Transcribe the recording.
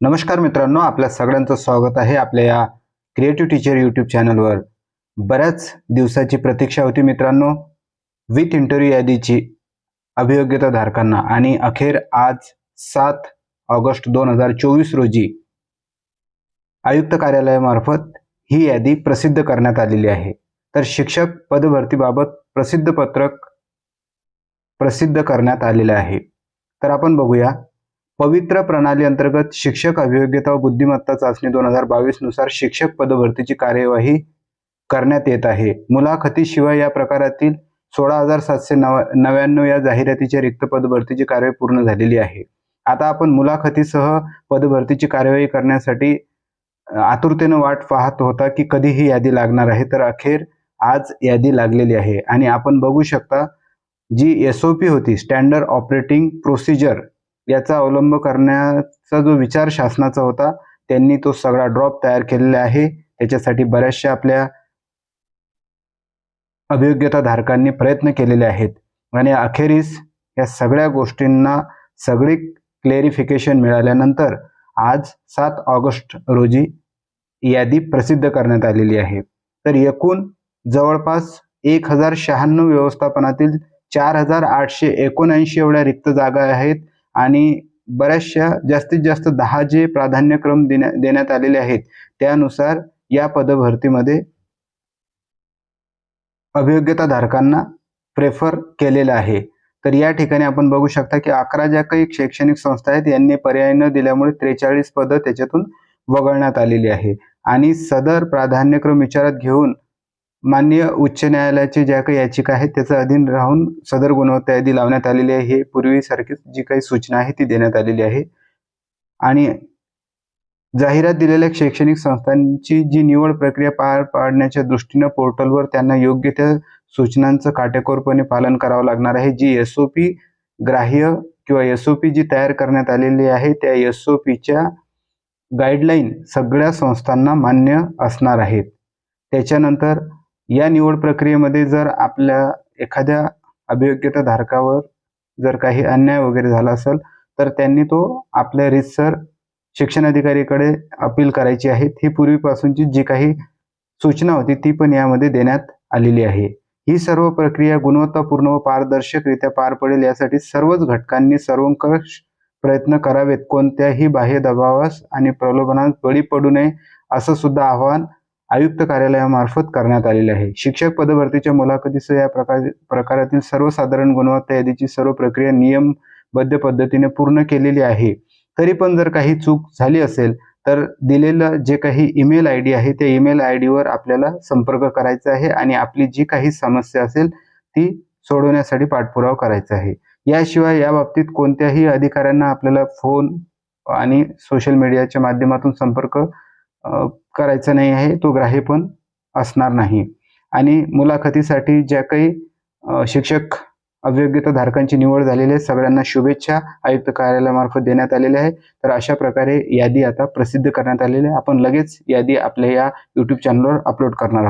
नमस्कार मित्रांनो आपल्या सगळ्यांचं स्वागत आहे आपल्या या क्रिएटिव्ह टीचर यूट्यूब चॅनलवर बऱ्याच दिवसाची प्रतीक्षा होती मित्रांनो विथ इंटरव्ह्यू यादीची अभियोग्यता धारकांना आणि अखेर आज सात ऑगस्ट दोन हजार चोवीस रोजी आयुक्त कार्यालयामार्फत ही यादी प्रसिद्ध करण्यात आलेली आहे. तर शिक्षक पदभरतीबाबत प्रसिद्ध पत्रक प्रसिद्ध करण्यात आलेलं आहे. तर आपण बघूया पवित्र प्रणाली अंतर्गत शिक्षक अभियोग्यता व बुद्धिमत्ता चाचणी दोन हजार बावीसनुसार शिक्षक पदभरतीची कार्यवाही करण्यात येत आहे. मुलाखतीशिवाय या प्रकारातील सोळा हजार सातशे नव नव्याण्णव या जाहिरातीच्या रिक्त पदभरतीची कार्यवाही पूर्ण झालेली आहे. आता आपण मुलाखतीसह पदभरतीची कार्यवाही करण्यासाठी आतुरतेनं वाट पाहत होता की कधी ही यादी लागणार आहे तर अखेर आज यादी लागलेली आहे. आणि आपण बघू शकता जी एस ओ पी होती स्टँडर्ड ऑपरेटिंग प्रोसिजर याचा अवलंब करण्याचा जो विचार शासनाचा होता त्यांनी तो सगळा ड्रॉप तयार केलेला आहे. त्याच्यासाठी बऱ्याचशा आपल्या अभियोग्यता धारकांनी प्रयत्न केलेले आहेत. आणि अखेरीस या सगळ्या गोष्टींना सगळी क्लेरिफिकेशन मिळाल्यानंतर आज सात ऑगस्ट रोजी यादी प्रसिद्ध करण्यात आलेली आहे. तर एकूण जवळपास एक हजार शहाण्णव व्यवस्थापनातील चार हजार आठशे एकोणऐंशी एवढ्या रिक्त जागा आहेत. आणि बऱ्याचशा जास्तीत जास्त दहा जे प्राधान्यक्रम देण्या देण्यात आलेले आहेत त्यानुसार या पदभरतीमध्ये अभियोग्यता धारकांना प्रेफर केलेलं आहे. तर या ठिकाणी आपण बघू शकता की अकरा ज्या काही शैक्षणिक संस्था आहेत यांनी पर्याय न दिल्यामुळे त्रेचाळीस पदं त्याच्यातून वगळण्यात आलेली आहे. आणि सदर प्राधान्यक्रम विचारात घेऊन मान्य उच्च न्यायालयाची ज्या काही याचिका आहेत त्याचा अधीन राहून सदर गुणवत्ता यादी लावण्यात आलेली आहे. हे पूर्वीसारखीच जी काही सूचना आहे ती देण्यात आलेली आहे. आणि जाहिरात दिलेल्या शैक्षणिक संस्थांची जी निवड प्रक्रिया पार पाडण्याच्या दृष्टीनं पोर्टलवर त्यांना योग्य त्या सूचनांचं काटेकोरपणे पालन करावं लागणार आहे. जी एस ओ पी ग्राह्य किंवा एस ओ पी जी तयार करण्यात आलेली आहे त्या एस ओ पीच्या गाईडलाईन सगळ्या संस्थांना मान्य असणार आहेत. त्याच्यानंतर या निवड प्रक्रियेमध्ये जर आपल्या एखाद्या अभियोग्यता धारकावर जर काही अन्याय वगैरे झाला असेल तर त्यांनी तो आपल्या रितसर शिक्षण अधिकारीकडे अपील करायची आहे. ही पूर्वीपासूनची जी काही सूचना होती ती पण यामध्ये देण्यात आलेली आहे. ही सर्व प्रक्रिया गुणवत्तापूर्ण व पारदर्शकरित्या पार पडेल यासाठी सर्वच घटकांनी सर्वंकष प्रयत्न करावेत. कोणत्याही बाह्य दबावास आणि प्रलोभनास बळी पडू नये असं सुद्धा आव्हान आयुक्त कार्यालयामार्फत करण्यात आलेले आहे. शिक्षक पदभरतीच्या मुलाखतीसह या प्रकार प्रकारातील सर्वसाधारण गुणवत्ता यादीची सर्व प्रक्रिया नियमबद्ध पद्धतीने पूर्ण केलेली आहे. तरी पण जर काही चूक झाली असेल तर दिलेलं जे काही ईमेल आय डी आहे त्या ईमेल आय डीवर आपल्याला संपर्क करायचा आहे आणि आपली जी काही समस्या असेल ती सोडवण्यासाठी पाठपुरावा करायचा आहे. याशिवाय या बाबतीत कोणत्याही अधिकाऱ्यांना आपल्याला फोन आणि सोशल मीडियाच्या माध्यमातून संपर्क करायचा नाही आहे तो ग्राह्य पण असणार नाही. आणि मुलाखतीसाठी ज्या काही शिक्षक अभियोग्यता धारकांची निवड झालेली आहे सगळ्यांना शुभेच्छा आयुक्त कार्यालयामार्फत देण्यात आलेल्या आहे तर अशा प्रकारे यादी आता प्रसिद्ध करण्यात आलेली आहे. आपण लगेच यादी आपल्या या यूट्यूब चॅनलवर अपलोड करणार आहोत.